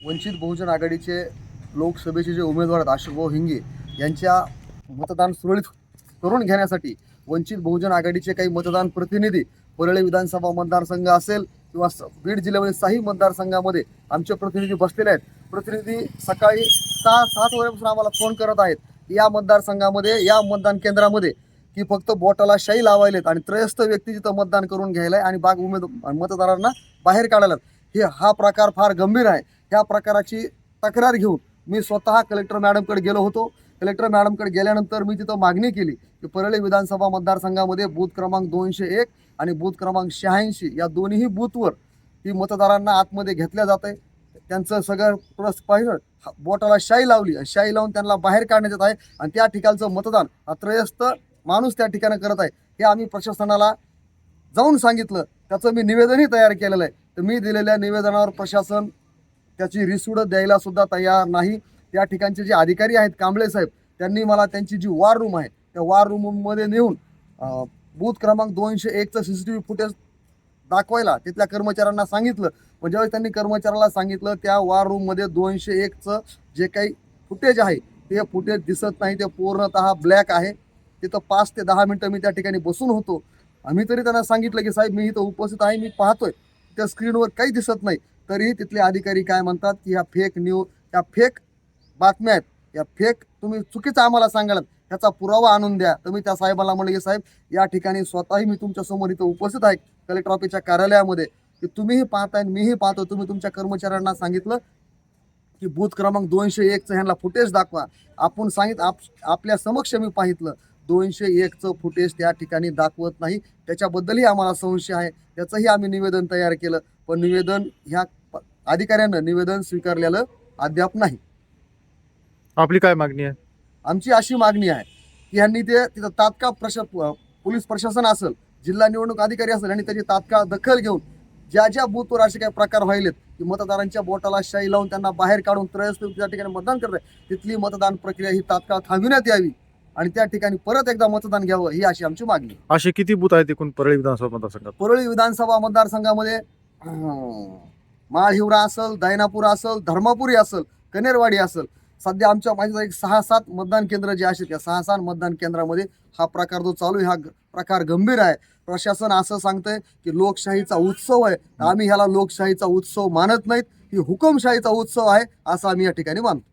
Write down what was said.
वंचित बहुजन आघाडीचे लोकसभेचे जे उमेदवार आहेत अशोकभाऊ हिंगे यांच्या मतदान सुरळीत करून घेण्यासाठी वंचित बहुजन आघाडीचे काही मतदान प्रतिनिधी परळी विधानसभा मतदारसंघ असेल किंवा बीड जिल्ह्यामध्ये साही मतदारसंघामध्ये आमचे प्रतिनिधी बसलेले आहेत. प्रतिनिधी सकाळी सहा सात वाजेपासून आम्हाला फोन करत आहेत या मतदारसंघामध्ये या मतदान केंद्रामध्ये की फक्त बोटाला शाई लावायलेत आणि त्रयस्थ व्यक्ती तिथं मतदान करून घ्यायला आणि बाग उमेद मतदारांना बाहेर काढायला हे हा प्रकार फार गंभीर आहे. ह्या प्रकाराची तक्रार घेऊन मी स्वतः कलेक्टर मॅडमकडे गेलो होतो. कलेक्टर मॅडमकडे गेल्यानंतर मी तिथं मागणी केली की परळी विधानसभा मतदारसंघामध्ये बूथ क्रमांक दोनशे एक आणि बूथ क्रमांक शहाऐंशी या दोन्ही बूथवर ती मतदारांना आतमध्ये घेतल्या जात आहे. त्यांचं सगळं प्रस पाहिलं हा- बोटाला शाई लावली शाई लावून त्यांना बाहेर काढण्यात येत आहे आणि त्या ठिकाणचं मतदान हा त्रयस्थ माणूस त्या ठिकाणी करत आहे. हे आम्ही प्रशासनाला जाऊन सांगितलं. त्याचं मी निवेदनही तयार केलेलं आहे. तर मी दिलेल्या निवेदनावर प्रशासन त्याची रिसूड द्यायला सुद्धा तयार नाही. त्या ठिकाणचे जे अधिकारी आहेत कांबळे साहेब त्यांनी मला त्यांची जी वॉर रूम आहे त्या वॉर रूममध्ये नेऊन बूथ क्रमांक दोनशे एकचं C C T V footage दाखवायला तिथल्या कर्मचाऱ्यांना सांगितलं. पण ज्यावेळी त्यांनी कर्मचाऱ्याला सांगितलं त्या वॉर रूममध्ये दोनशे एकचं जे काही फुटेज आहे ते फुटेज दिसत नाही ते पूर्णतः ब्लॅक आहे. तिथं पाच ते दहा मिनटं मी त्या ठिकाणी बसून होतो. आम्ही तरी त्यांना सांगितलं की साहेब मी इथं उपस्थित आहे मी पाहतोय. त्या स्क्रीनवर काही दिसत नाही. तरीही तिथले अधिकारी काय म्हणतात की ह्या फेक न्यूज ह्या फेक बातम्या आहेत. या फेक तुम्ही चुकीचं आम्हाला सांगाल ह्याचा पुरावा आणून द्या. तर मी त्या साहेबाला म्हणलं की साहेब या ठिकाणी स्वतःही मी तुमच्यासमोर इथं उपस्थित आहे कलेक्टर ऑफिसच्या कार्यालयामध्ये. की तुम्हीही पाहताय आणि मीही पाहतो तुम्ही तुमच्या कर्मचाऱ्यांना सांगितलं की बूथ क्रमांक दोनशे एकचं ह्यांना फुटेज दाखवा. आपण सांगित आप आपल्या समक्ष मी पाहितलं दोनशे एकचं फुटेज त्या ठिकाणी दाखवत नाही. त्याच्याबद्दलही आम्हाला संशय आहे. त्याचंही आम्ही निवेदन तयार केलं. पण निवेदन ह्या अधिकाऱ्यानं निवेदन स्वीकारलेलं अद्याप नाही. आपली काय मागणी आहे? आमची अशी मागणी आहे की ह्यांनी ते तिथं तात्काळ प्रशा पोलीस प्रशासन असेल जिल्हा निवडणूक अधिकारी असेल आणि त्याची तात्काळ दखल घेऊन ज्या ज्या बूथवर असे काही प्रकार व्हायलेत की मतदारांच्या बोटाला शाई लावून त्यांना बाहेर काढून त्रयस्थ त्या ठिकाणी मतदान करत आहे तिथली मतदान प्रक्रिया ही तात्काळ थांबविण्यात यावी आणि त्या ठिकाणी परत एकदा मतदान घ्यावं ही अशी आमची मागणी. असे किती बूथ आहेत एकूण परळी विधानसभा मतदारसंघात? परळी विधानसभा मतदारसंघामध्ये माळहिवरा असेल दैनापूर असेल धर्मापुरी असेल कनेरवाडी असेल सध्या आमच्या माझ्या एक सहा सात मतदान केंद्र जे असेल त्या सहा सात मतदान केंद्रामध्ये हा प्रकार जो चालू आहे हा प्रकार गंभीर आहे. प्रशासन असं सांगतंय की लोकशाहीचा उत्सव आहे. आम्ही ह्याला लोकशाहीचा उत्सव मानत नाहीत. ही हुकुमशाहीचा उत्सव आहे असं आम्ही या ठिकाणी मानतो.